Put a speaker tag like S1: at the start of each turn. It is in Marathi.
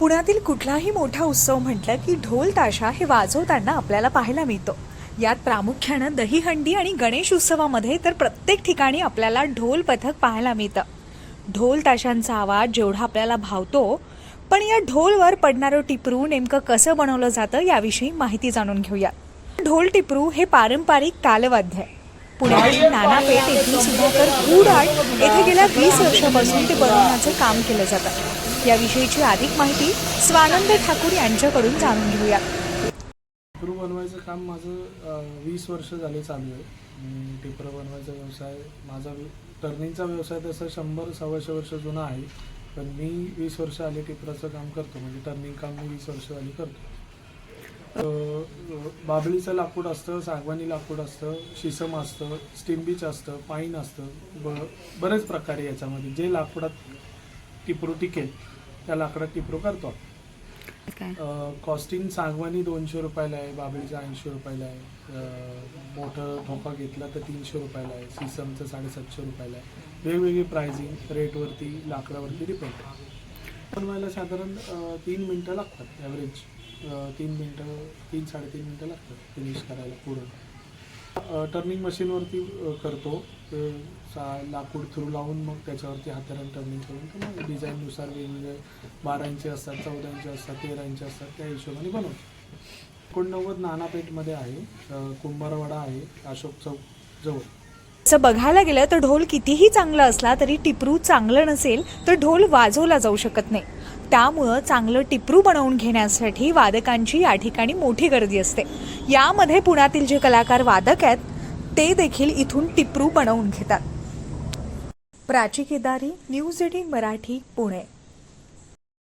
S1: पुण्यातील कुठलाही मोठा उत्सव म्हटलं की ढोल ताशा हे वाजवताना आपल्याला पाहायला मिळतो. यात प्रामुख्यानं दहीहंडी आणि गणेश उत्सवामध्ये तर प्रत्येक ठिकाणी आपल्याला ढोल पथक पाहायला मिळतं. ढोल ताशांचा आवाज जेवढा आपल्याला भावतो पण या ढोलवर पडणारं टिपरू नेमकं कसं बनवलं जातं याविषयी माहिती जाणून घेऊया ढोल टिपरू हे पारंपरिक तालवाद्य. आहे पुण्यातील नानापेठ येथील सुधाकर फूड आर्ट येथे गेल्या वीस वर्षापासून ते बनवण्याचं काम केलं जातं. याविषयीची अधिक माहिती स्वानंद ठाकूर यांच्याकडून जाणून घेऊया.
S2: टिपरू बनवायचं काम माझं वीस वर्ष झाले चालू आहे. आणि टिपरं बनवायचा व्यवसाय माझा टर्निंगचा व्यवसाय तसा शंभर सव्वाशे वर्ष जुना आहे. पण मी वीस वर्ष आले टिपराचं काम करतो. म्हणजे टर्निंग काम मी वीस वर्ष आली करतो. बाबळीचं लाकूड असतं सागवानी लाकूड असतं शिसम असतं स्टिंबीच असतं पाईन असतं ब बरेच प्रकार आहे याच्यामध्ये. जे लाकूडात टिपरू टिकेल त्या लाकडात टिपरू करतो. कॉस्टिंग सागवानी दोनशे रुपयाला आहे बाबळीचं ऐंशी रुपयाला आहे. मोठं ठोका घेतला तर तीनशे रुपयाला आहे. सिसमचं साडेसातशे रुपयाला आहे. वेगवेगळी प्राइसिंग रेटवरती लाकडावरती डिपेंड बनवायला साधारण तीन मिनटं लागतात ॲव्हरेज तीन मिनटं तीन साडेतीन मिनटं लागतात फिनिश करायला पुढं टर्निंग मशीनवरती करतो. ते सा लाकूड थ्रू लावून मग त्याच्यावरती हाताने टर्निंग करून तर मग डिझाईननुसार वेगवेगळे बारा इंची असतात चौदा इंची असतात तेरा इंची असतात त्या हिशोबाने बनवतो. एकोणनव्वद नानापेठमध्ये आहे. कुंभारवाडा आहे अशोक चौक जवळ.
S1: असं बघायला गेलं तर ढोल कितीही चांगला असला तरी टिपरू चांगलं नसेल तर ढोल वाजवला जाऊ शकत नाही. त्यामुळं चांगलं टिपरू बनवून घेण्यासाठी वादकांची या ठिकाणी मोठी गर्दी असते. यामध्ये पुण्यातील जे कलाकार वादक आहेत ते देखील इथून टिपरू बनवून घेतात. Prachi Kedari news eighteen Marathi Pune.